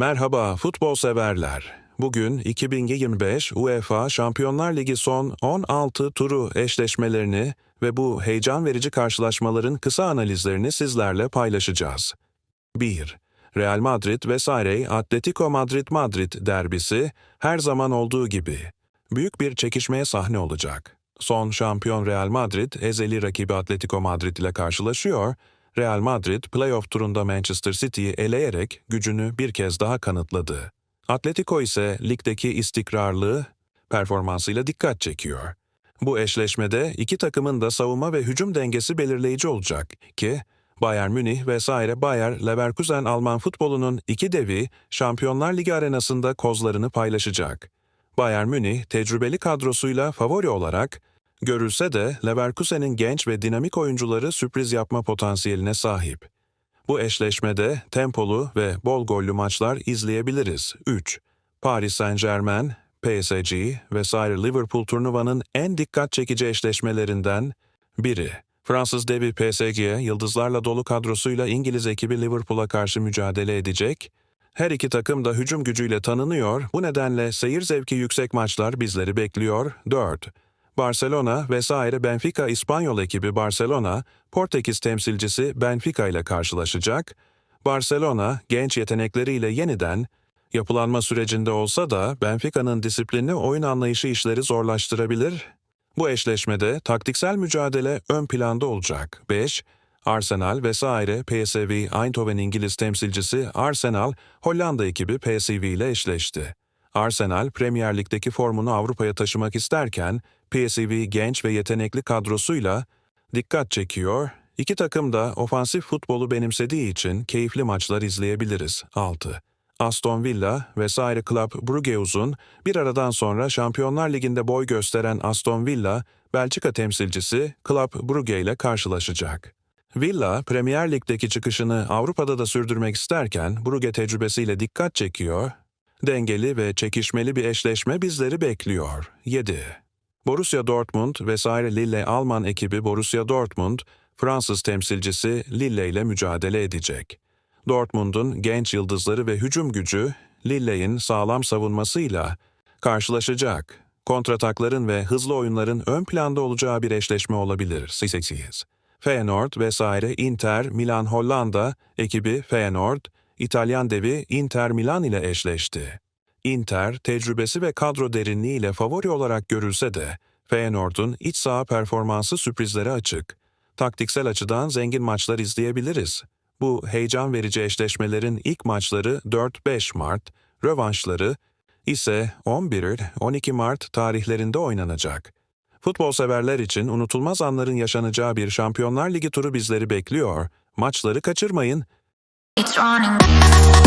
Merhaba futbol severler. Bugün 2025 UEFA Şampiyonlar Ligi son 16 turu eşleşmelerini ve bu heyecan verici karşılaşmaların kısa analizlerini sizlerle paylaşacağız. 1. Real Madrid vesaire Atletico Madrid Madrid derbisi her zaman olduğu gibi büyük bir çekişmeye sahne olacak. Son şampiyon Real Madrid ezeli rakibi Atletico Madrid ile karşılaşıyor. Real Madrid playoff turunda Manchester City'yi eleyerek gücünü bir kez daha kanıtladı. Atletico ise ligdeki istikrarlı performansıyla dikkat çekiyor. Bu eşleşmede iki takımın da savunma ve hücum dengesi belirleyici olacak ki Bayern Münih vesaire Bayer Leverkusen Alman futbolunun iki devi Şampiyonlar Ligi arenasında kozlarını paylaşacak. Bayern Münih tecrübeli kadrosuyla favori olarak görülse de Leverkusen'in genç ve dinamik oyuncuları sürpriz yapma potansiyeline sahip. Bu eşleşmede tempolu ve bol gollü maçlar izleyebiliriz. 3. Paris Saint-Germain, PSG vesaire Liverpool turnuvanın en dikkat çekici eşleşmelerinden biri. Fransız devi PSG, yıldızlarla dolu kadrosuyla İngiliz ekibi Liverpool'a karşı mücadele edecek. Her iki takım da hücum gücüyle tanınıyor. Bu nedenle seyir zevki yüksek maçlar bizleri bekliyor. 4. Barcelona vesaire Benfica İspanyol ekibi Barcelona, Portekiz temsilcisi Benfica ile karşılaşacak. Barcelona genç yetenekleriyle yeniden yapılanma sürecinde olsa da Benfica'nın disiplinli oyun anlayışı işleri zorlaştırabilir. Bu eşleşmede taktiksel mücadele ön planda olacak. 5. Arsenal vesaire PSV Eindhoven İngiliz temsilcisi Arsenal, Hollanda ekibi PSV ile eşleşti. Arsenal, Premier Lig'deki formunu Avrupa'ya taşımak isterken, PSV genç ve yetenekli kadrosuyla dikkat çekiyor. İki takım da ofansif futbolu benimsediği için keyifli maçlar izleyebiliriz. 6. Aston Villa vesaire Club Brugge'uzun bir aradan sonra Şampiyonlar Ligi'nde boy gösteren Aston Villa, Belçika temsilcisi Club Brugge ile karşılaşacak. Villa, Premier Lig'deki çıkışını Avrupa'da da sürdürmek isterken Brugge tecrübesiyle dikkat çekiyor. Dengeli ve çekişmeli bir eşleşme bizleri bekliyor. 7. Borussia Dortmund vesaire Lille Alman ekibi Borussia Dortmund, Fransız temsilcisi Lille ile mücadele edecek. Dortmund'un genç yıldızları ve hücum gücü Lille'in sağlam savunmasıyla karşılaşacak. Kontratakların ve hızlı oyunların ön planda olacağı bir eşleşme olabilir. 8. Feyenoord vesaire Inter Milan Hollanda ekibi Feyenoord, İtalyan devi Inter Milan ile eşleşti. Inter, tecrübesi ve kadro derinliğiyle favori olarak görülse de, Feyenoord'un iç saha performansı sürprizlere açık. Taktiksel açıdan zengin maçlar izleyebiliriz. Bu heyecan verici eşleşmelerin ilk maçları 4-5 Mart, rövanşları ise 11-12 Mart tarihlerinde oynanacak. Futbol severler için unutulmaz anların yaşanacağı bir Şampiyonlar Ligi turu bizleri bekliyor. Maçları kaçırmayın. It's running.